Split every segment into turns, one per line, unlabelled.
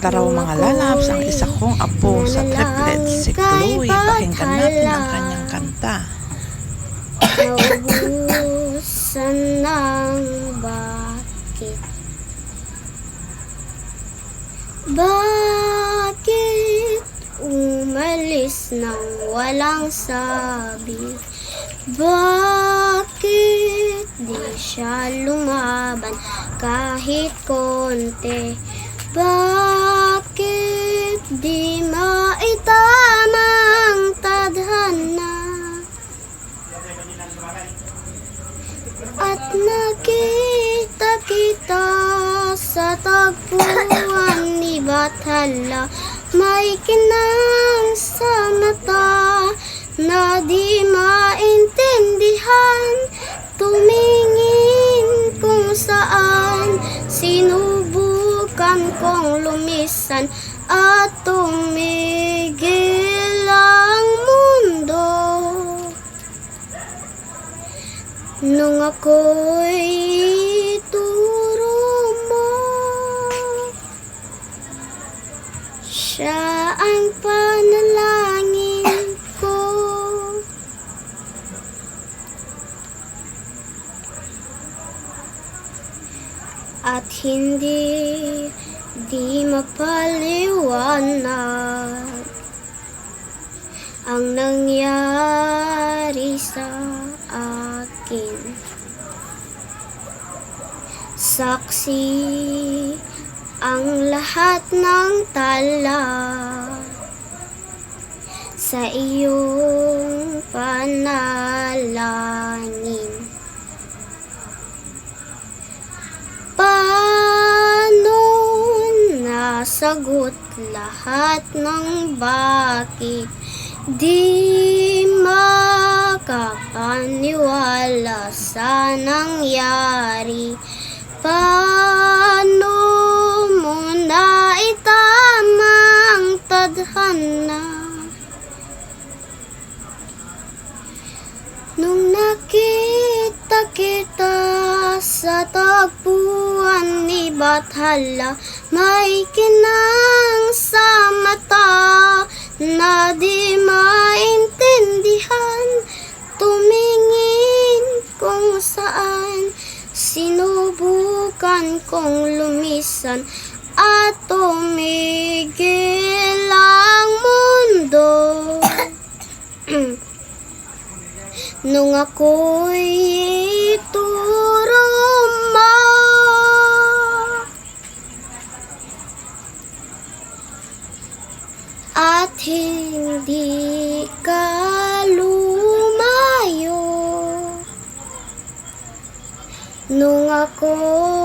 Maganda raw mga lalabs ang isa kong apo sa triplets, si Chloe. Pakinggan natin ang kanyang kanta.
Naubusan ng bakit Bakit umalis nang walang sabi Bakit di siya lumaban kahit konti Bakit At nakita kita sa tagpuan ni Bathala. May kinang sa mata na di maintindihan. Tumingin kung saan Sinubukan kong lumisan at tumigil Nung ako'y turo mo Siya ang panalangin ko. At hindi di mapaliwanag Ang nangyari sa akin Saksi ang lahat ng tala sa iyong panalangin. Paano nasagot lahat ng bakit di makapaniwala sa nangyari? Paano mo na itamang tadhana? Nung nakita kita sa tagpuan ni Bathala May kinang sa mata na di maintindihan Sinubukan kong lumisan at tumigil ang mundo. Nung ako'y turo mo At hindi ka lumayo. Nung ako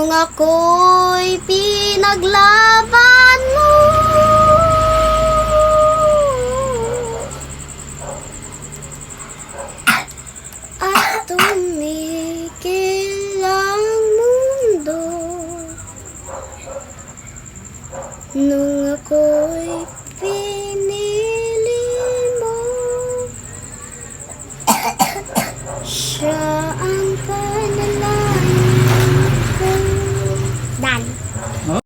Nung ako'y pinaglaban mo. At tumigil ang mundo. Nung ako'y pinili mo Siya ang